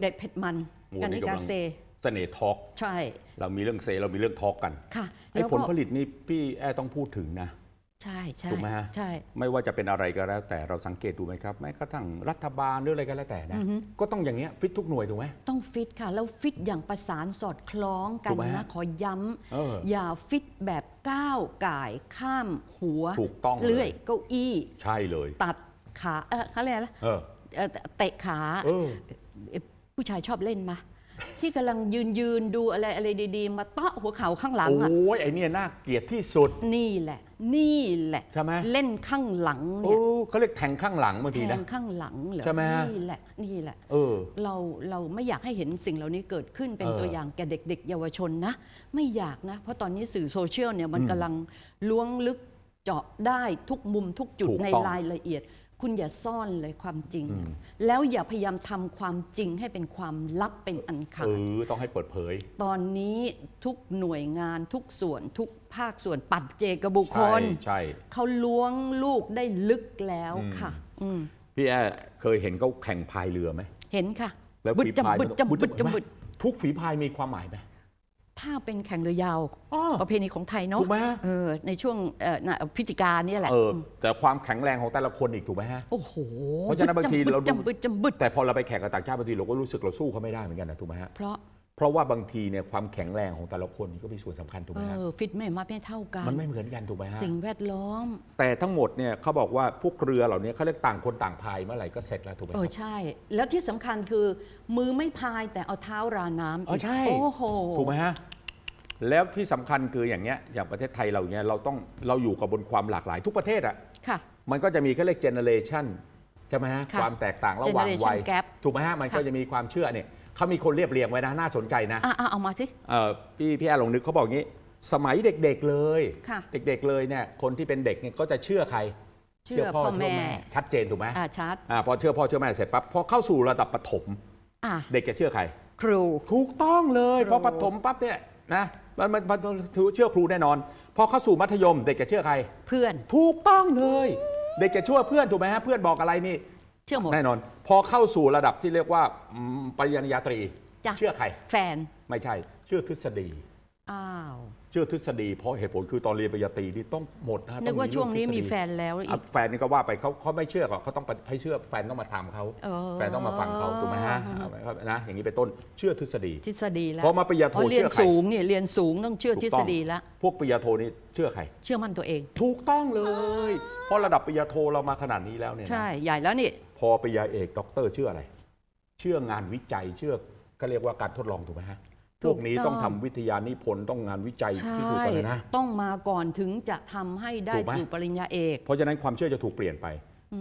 เด็ดเผ็ดมันโอ้กันนี่นิกากำลังเซ เสน่ห์ทอล์กใช่ เรามีเรื่องเซเรามีเรื่องทอล์กกันค่ะไอ้แล้วผลก็ผลิตนี่พี่แอร์ต้องพูดถึงนะ ใช่ใช่ถูกไหมฮะ ใช่ ไม่ว่าจะเป็นอะไรก็แล้ว แต่เราสังเกตดูไหมครับแม้กระทั่งรัฐบาลหรืออะไรก็แล้วแต่นะ อือฮึ ก็ต้องอย่างเงี้ยฟิตทุกหน่วยถูกไหม ต้องฟิตค่ะ แล้วฟิตอย่างประสานสอดคล้องกัถูนกไหมนะฮะขอย้เออำอย่าฟิตแบบก้าวก่ายข้ามหัวถูกต้องเลย เลื่อยเก้าอี้ใช่เลย ตัดขาเออเขาเรียกอะไรนะเออเอ่อเตะขาเออเอ่อ ผู้ชายชอบเล่นมา ที่กำลังยืนยืนดูอะไรอะไรดีๆ มาเตาะหัวเข่าข้างหลังโอ้อะยไอเนี่ยน่าเกลียดที่สุด นี่แหละ นี่แหละ ใช่ไหม เล่นข้างหลังโอ้เนี่ยเขาเรียกแทงข้างหลังบางแททีนะ งข้างหลังเหรอใช่ไหมฮะ นี่แหละนี่แหละ เออ เราเราไม่อยากให้เห็นสิ่งเหล่านี้เกิดขึ้นเป็นเออตัวอย่างแก่เด็ก ๆ เยาวชนนะ ไม่อยากนะ เพราะตอนนี้สื่อโซเชียลเนี่ยมันอืมกำลังล้วงลึกเจาะได้ทุกมุมทุกจุดถูกในต้อง รายละเอียด คุณอย่าซ่อนเลยความจริงอืมแล้วอย่าพยายามทำความจริงให้เป็นความลับเป็นอันขาเอดอต้องให้เปิดเผย ตอนนี้ทุกหน่วยงานทุกส่วนทุกภาคส่วนปัจเจกบุคคใช่ลใช่เขาล้วงลูกได้ลึกแล้วอืมค่ะอืมพี่แอร์เคยเห็นเขาแข่งพายเรือไหมเห็นค่ะแล้วบึดฝีจำพายบึดจำบึดจำบึดทุกฝีพายมีความหมายไหม ถ้าเป็นแข่งเรือยาว อ้อ ประเพณีของไทยเนาะถูกไหมเออในช่วงเอ่อน่ะพฤศจิกาเนี่ยแหละเออ แต่ความแข็งแรงของแต่ละคนอีกถูกไหมฮะ โอ้โหเพราะฉะนั้นบางทีเราดูจำบึดจำบึดแต่พอเราไปแข่งกับต่างชาติบางทีเราก็รู้สึกเราสู้เขาไม่ได้เหมือนกันนะถูกไหมฮะ เพราะ เพราะว่าบางทีเนี่ยความแข็งแรงของแต่ละคนนี่ก็มีส่วนสำคัญถูกเอไหมฮะอฟิตไม่มาไม่เท่ากัน มันไม่เหมือนกันถูกไหมฮะสิ่งแวดล้อม แต่ทั้งหมดเนี่ยเขาบอกว่าพวกเรือเหล่านี้เขาเรียกต่างคนต่างพายเมื่อไหร่ก็เสร็จแล้วถูกไหมเอคอรับใช่ แล้วที่สำคัญคือ มือไม่พายแต่เอาเท้าราน้ำเออใช่ โอ้โห ถูกไหมฮะ แล้วที่สำคัญคืออย่างเงี้ยอย่างประเทศไทยเราเนี่ยเราต้องเราอยู่กับบนความหลากหลายทุกประเทศอะค่ะ มันก็จะมีเขาเรียกเจเนเรชันใช่ไหมฮะ ค่ะความแตกต่างระหว่าง Generation วัย gap ถูกไหมฮะ มันก็ค่ะ จะมีความเชื่อเนี่ย เขามีคนเรียบเรียงไว้นะน่าสนใจนะอะอะเอามาสิเอ่อพี่พี่แอร์ลองนึกเขาบอกงี้ สมัยเด็กๆเลยค่ะเด็กๆเลยเนี่ยคนที่เป็นเด็กเนี่ยก็จะเชื่อใคร เชื่อพ่อแม่ชัดเจนถูกไหมอ่าชัดอ่าพอเชื่อพ่อเชื่อแม่เสร็จปั๊บพอเข้าสู่ระดับประถมอะเด็กจะเชื่อใคร ครูถูกต้องเลยครูพอประถมปั๊บเนี่ยนะมันมันมันถือเชื่อครูแน่นอน พอเข้าสู่มัธยม เด็กจะเชื่อใคร เพื่อนถูกต้องเลย เด็กจะเชื่อเพื่อนถูกไหมฮะเพื่อนบอกอะไรนี่เชื่อหมด แน่นอน พอเข้าสู่ระดับที่เรียกว่าอืมปริญญาตรี จ้ะ เชื่อใคร แฟน ไม่ใช่ เชื่อทฤษฎี อ้าว เชื่อทฤษฎีเพราะเหตุผลคือตอนเรียนปริญญาตรีนี่ต้องหมดนะนึกว่าต้องช่วงนี้เรื่องมีทฤษฎีแฟนแล้วอีอะก แฟนนี่ก็ว่าไปเขาเขาไม่เชื่อหรอกเขาต้องไปให้เชื่อแฟนต้องมาทำเขาเออ แฟนต้องมาฟังเขาถูกไหมฮะเอาไหมครับนะอย่างนี้เป็นต้นเชื่อทฤษฎี ทฤษฎีแล้วพอมาปริญญาโทพอเรียนเชื่อใคร สูงเนี่ยเรียนสูงต้องเชื่อถูกทฤต้ษองฎีแล้วพวกปริญญาโทนี่เชื่อใคร เชื่อมั่นตัวเอง ถูกต้องเลย เพราะระดับปริญญาโทเรามาขนาดนี้แล้วเนี่ยนะ ใช่ใหญ่แล้วนี่ พอปริญญาเอกด็อกเตอร์เชื่ออะไร เชื่องานวิจัยเชื่อก็เรียกว่าการทดลองถูกไหมฮะพวกนี้ต้องทำวิทยานิพนธ์ต้องงานวิจัยใช่พิสูจน์กันเลยนะต้องมาก่อนถึงจะทำให้ได้ถูกไหมอยู่ปริญญาเอก เพราะฉะนั้นความเชื่อจะถูกเปลี่ยนไป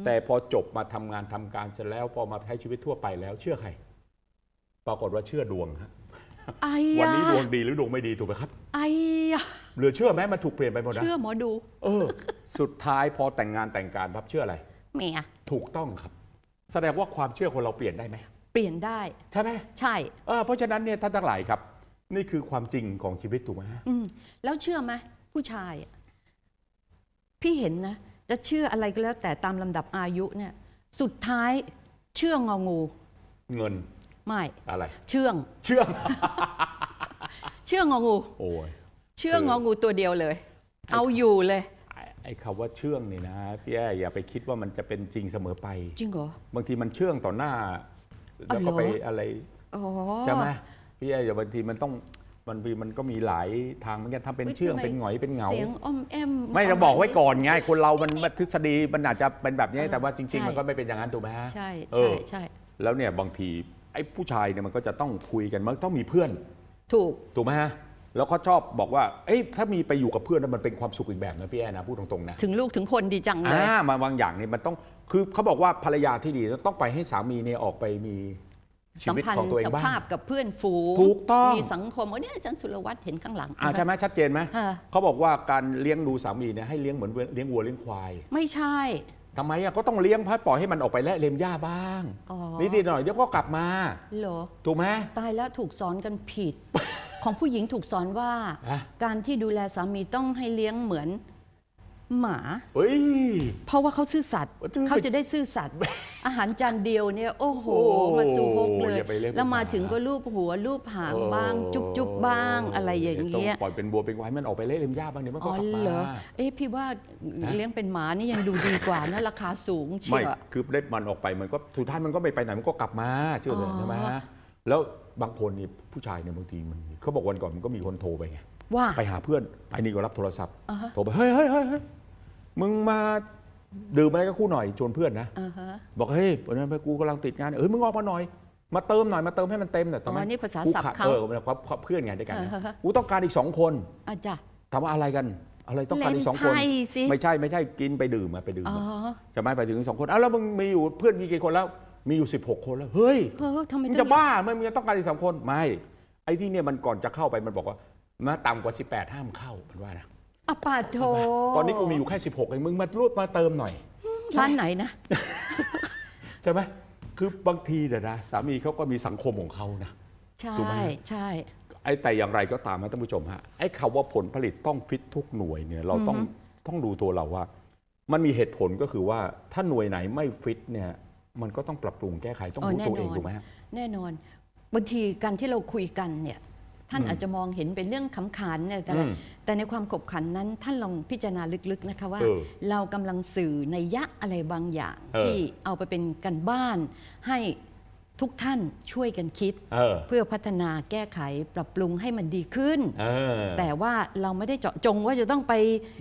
แต่พอจบมาทำงานทำการเสร็จแล้วพอมาใช้ชีวิตทั่วไปแล้ว เชื่อใคร ปรากฏว่าเชื่อดวงฮะไอ้วันยะนี้ดวงดีหรือดวงไม่ดีถูกไหมครับไอ้ยะเหลือเชื่อไหมมันถูกเปลี่ยนไปหมดนะเชื่อหมอดู เออ สุดท้ายพอแต่งงานแต่งการพับเชื่ออะไรเมียถูกต้องครับ แสดงว่าความเชื่อคนเราเปลี่ยนได้ไหมเปลี่ยนได้ใช่ไหมใช่เออเพราะฉะนั้นเนี่ยท่านทั้งหลายครับ นี่คือความจริงของชีวิตถูกไหมฮะอืมแล้วเชื่อไหมผู้ชายอะพี่เห็นนะ จะเชื่ออะไรก็แล้ว แต่ตามลำดับอายุเนี่ย สุดท้ายเชื่ององู เงินไม่อะไร เชื่อง เชื่อเชื่ององู โอ้ย เชื่ององูตัวเดียวเลย เอาอยู่เลย ไอ้ไอ้คำว่าเชื่องนี่นะพี่แอ้อย่าไปคิดว่ามันจะเป็นจริงเสมอไป จริงเหรอ บางทีมันเชื่องต่อหน้าอ๋อแล้วก็ไปเหรออะไรอ๋อใช่ไหมพี่แอ้อย่าบางทีมันต้องมันมีมันก็มีหลายทางเหมือนกันทำเป็นเชื่องทำไมเป็นหงอยเป็นเหงาเสียงอ้อมแอมไม่จะบอกไว้ก่อนไงคนเรามันทฤษฎีมันอาจจะเป็นแบบนี้เออแต่ว่าจริงใช่ๆมันก็ไม่เป็นอย่างนั้นถูกไหมฮะใช่เอใช่อใช่แล้วเนี่ยบางทีไอ้ผู้ชายเนี่ยมันก็จะต้องคุยกันมันต้องมีเพื่อน ถูกถูกไหมฮะ แล้วเขาชอบบอกว่า เอ้ยถ้ามีไปอยู่กับเพื่อนแล้วมันเป็นความสุขอีกแบบนะพี่แอนนะพูดตรงๆนะ ถึงลูกถึงคนดีจังเลย อ่ามาบางอย่างเนี่ยมันต้อง คือเขาบอกว่าภรรยาที่ดีต้องไปให้สามีเนี่ยออกไปมีชีสัมวิตพันของธ์ตัวเองกับบ้าง ภาพกับเพื่อนฝูงถูกต้อง มีสังคมอันนี้อาจารย์สุรวัตรเห็นข้างหลังอ่าใช่ไหมชัดเจนไหมฮะเขาบอกว่าการเลี้ยงดูสามีเนี่ยให้เลี้ยงเหมือนเลี้ยงวัวเลี้ยงควายไม่ใช่ทำไมอะก็ต้องเลี้ยงพัดปล่อยให้มันออกไปและเล็มหญ้าบ้าง อ๋อนิดๆหน่อยๆเดี๋ยวก็กลับมา เหรอ ถูกไหม ตายแล้วถูกสอนกันผิด ของผู้หญิงถูกสอนว่า ฮะ การที่ดูแลสามีต้องให้เลี้ยงเหมือนหมา เฮ้ย เพราะว่าเขาซื่อสัตย์ว่าซื่อเขาจะได้ซื่อสัตย์ อาหารจานเดียวเนี่ย โอ้โห โอ้มาสู่ฮกเลย อย่าไปเรียกแล้วมาเป็นหมาถึงก็รูปหัวรูปหางบ้าง จุบจุบบ้างอะไรอย่างเงี้ยต้ปล่อยเป็นบัวเป็นควายมันออกไปเล่นริมหญ้าบ้างเดี๋ยวมันก็อ๋อกลับมา เหรอเอ๊ะพี่ว่านะเลี้ยงเป็นหมานี่ยังดูดีกว่านะราคาสูงเชีไม่ยว คือเล็บมันออกไปมันก็สุดท้ายมันก็ไม่ไปไหนมันก็กลับมาเชื่อเลยอ๋อใช่ไหม แล้วบางคนนี่ผู้ชายเนี่ยบางทีมันเขาบอกวันก่อนมันก็มีคนโทรไปไงว่า ไปหาเพื่อนไอ้นี่ก็รับโทรศัพท์ อ่าฮะ โทรไปเฮ้ยเฮ้ยเฮ้ยเฮ้ยมึงมาดื่มอะไรกับกูหน่อยชวนเพื่อนนะ อ่าฮะ บอกเฮ้ยวันนั้นกูกำลังติดงานเอ้ยมึงออกมาหน่อย มาเติมหน่อยมาเติมให้มันเต็มหน่อยอ๋อนี่ภาษากูศัพท์ขาดเขาเออเพื่อนไงด้วยกันนะอ่าฮะ กูต้องการอีกสองคนอาจารย์ถามว่าอะไรกัน อะไรต้องการอีกสองคนเล่นไพ่สิไม่ใช่ไม่ใช่กินไปดื่มมาไปดื่มอ๋อ มา จะไม่ไปถึงสองคนอ้าวแล้วมึงมีอยู่เพื่อนมีกี่คนแล้ว มีอยู่ 16 คนแล้วเฮ้ยเออทำไมมึงต้จะองบ้าไหมมึงจะต้องการอีกสองคนไม่ไอ้ที่เนี่ยมันก่อนจะเข้าไปมันบอกว่ามาต่ำกว่า 18 ห้ามเข้ามันว่านะอะปาโทตอนนี้กูมีอยู่แค่ 16เองมึงมารูดมาเติมหน่อย ร้านไหนนะ ใช่ไหมคือบางทีเนี่ยนะสามีเขาก็มีสังคมของเขานะใช่ถูกไหมใช่ไอ้แต่อย่างไรก็ตามนะท่านผู้ชมฮะไอ้คำว่าผลผลิตต้องฟิตทุกหน่วยเนี่ยเราต้องต้องดูตัวเราว่า มันมีเหตุผลก็คือว่าถ้าหน่วยไหนไม่ฟิตเนี่ย มันก็ต้องปรับปรุงแก้ไขต้องอ๋อรู้แน่ตัวเองนอนถูกไหมฮะแน่นอนบางทีการที่เราคุยกันเนี่ยท่านอืมอาจจะมองเห็นเป็นเรื่องขำขันเนี่ยแต่ละอืมแต่ในความขบขันนั้นท่านลองพิจารณาลึกๆนะคะว่าเออเรากำลังสื่อในยะอะไรบางอย่างเออที่เอาไปเป็นกันบ้านให้ ทุกท่านช่วยกันคิดเออ เพื่อพัฒนาแก้ไขปรับปรุงให้มันดีขึ้น เออ แต่ว่าเราไม่ได้เจาะจงว่าจะต้องไป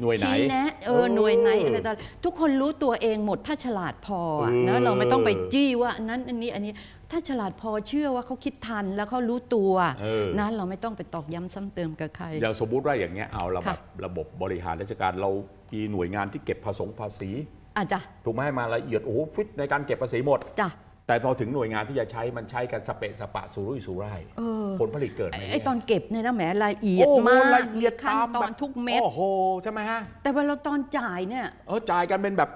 หน่วยไหนชี้แนะเอเอออหน่วยไหนอะไรต่างทุกคนรู้ตัวเองหมดถ้าฉลาดพออะเออนะเราไม่ต้องไปจี้ว่าอันนั้นอันนี้อันนี้ถ้าฉลาดพอเชื่อว่าเขาคิดทันแล้วเขารู้ตัวเออ นะเราไม่ต้องไปตอกย้ำซ้ำเติมกับใคร อย่างสมมุติว่าอย่างเงี้ยเอาระบบค่ะระบบบริหารราชการเรามีหน่วยงานที่เก็บภาษีภาษี อาจจะถูกไหมมาละเอียดโอ้โหฟิตในการเก็บภาษีหมด จ้ะ แต่พอถึงหน่วยงานที่จะใช้มันใช้กันสเปะสปะสุรุ่ยสุร่ายเออ ผลผลิตเกิดไหมไอ้ตอนเก็บเนี่ยนะแหมละเอียดโอ้โหมากละเอียดขั้นตามตอแบนบทุกเม็ด โอ้โหใช่ไหมฮะแต่เวลาตอนจ่ายเนี่ย เออจ่ายกันเป็นแบบ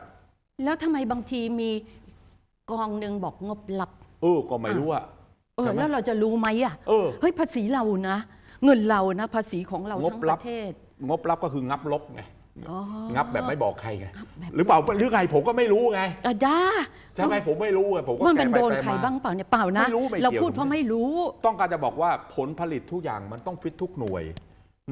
แล้วทำไมบางทีมีกองหนึ่งบอกงบลับ เออก็ไม่รู้อะ เออใช่ไหม แล้วเราจะรู้ไหมอะ เออ เฮ้ยภาษีเรานะ เงินเรานะ ภาษีของเรางบทั้งลัปบระเทศ งบลับก็คืองับลบไง อ๋องับแบบไม่บอกใครไงงับแบบหรือเปล่าหรือไงผมก็ไม่รู้ไงอะด้าใช่ไหมผมไม่รู้อะผมก็มันเป็นแก้ไปโดนแปลใครมาบ้างเปล่าเนี่ยเปล่านะไม่รู้ไม่เกี่ยวเราพูดเพราะไม่รู้ ต้องการจะบอกว่าผลผลิตทุกอย่างมันต้องฟิตทุกหน่วย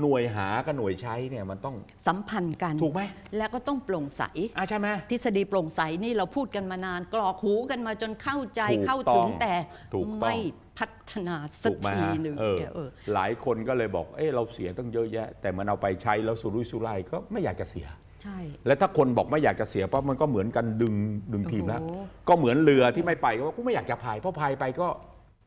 หน่วยหากับหน่วยใช้เนี่ยมันต้องสัมพันธ์กัน ถูกไหมและก็ต้องโปร่งใส อะใช่ไหม ทฤษฎีโปร่งใสนี่เราพูดกันมานาน กรอกหูกันมาจนเข้าใจถูกเข้าต้ถึองงแต่ถูกต้อง ไม่ พัฒนาสักถูกไหมทีฮะหนึ่งเออเออ หลายคนก็เลยบอก เอ้เราเสียตั้งเยอะแยะ แต่มันเอาไปใช้แล้วสุรุ่ยสุร่ายก็ไม่อยากจะเสีย ใช่ และถ้าคนบอกไม่อยากจะเสียปั๊บมันก็เหมือนกันดึงดึงทีมแล้วโอ้โห ก็เหมือนเรือที่ไม่ไปก็ว่ากูไม่อยากจะพายเพราะพายไปก็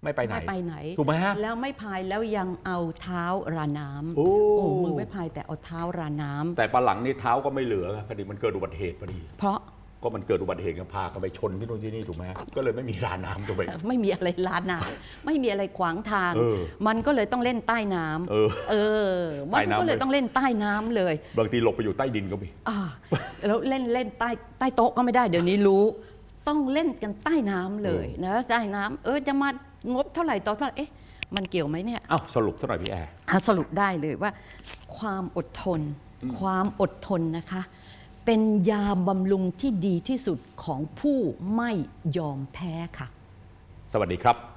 ไม่ไปไหน ไม่ไปไหน ถูกไหมฮะแล้วไม่พายแล้วยังเอาเท้าราน้ำโอ้โอ้มือไม่พายแต่เอาเท้าราน้ำแต่ปลาหลังนี่เท้าก็ไม่เหลือพอดีมันเกิดอุบัติเหตุพอดี เพราะ ก็มันเกิดอุบัติเหตุกันพากันไปชนที่นู่นที่นี่ถูกไหมฮะก็เลยไม่มีรานน้ำตรงไปไม่มีอะไรลาน้ำไม่มีอะไรขวางทาง เออมันก็เลยต้องเล่นใต้น้ำเออเออ มันใต้น้ำก็เลยเลยต้องเล่นใต้น้ำเลยบางทีหลบไปอยู่ใต้ดินก็มี อ่าแล้วเล่นเล่นใต้ใต้โต๊ะก็ไม่ได้เดี๋ยวนี้รู้ ต้องเล่นกันใต้น้ำเลยนะใต้น้ำเออจะมางบเท่าไหร่ต่อเท่าไหร่เอ๊ะมันเกี่ยวไหมเนี่ย เอ้าสรุปสักหน่อยพี่แอร์ อะสรุปได้เลยว่า ความอดทน ความอดทนนะคะ เป็นยาบำรุงที่ดีที่สุดของผู้ไม่ยอมแพ้ค่ะ สวัสดีครับ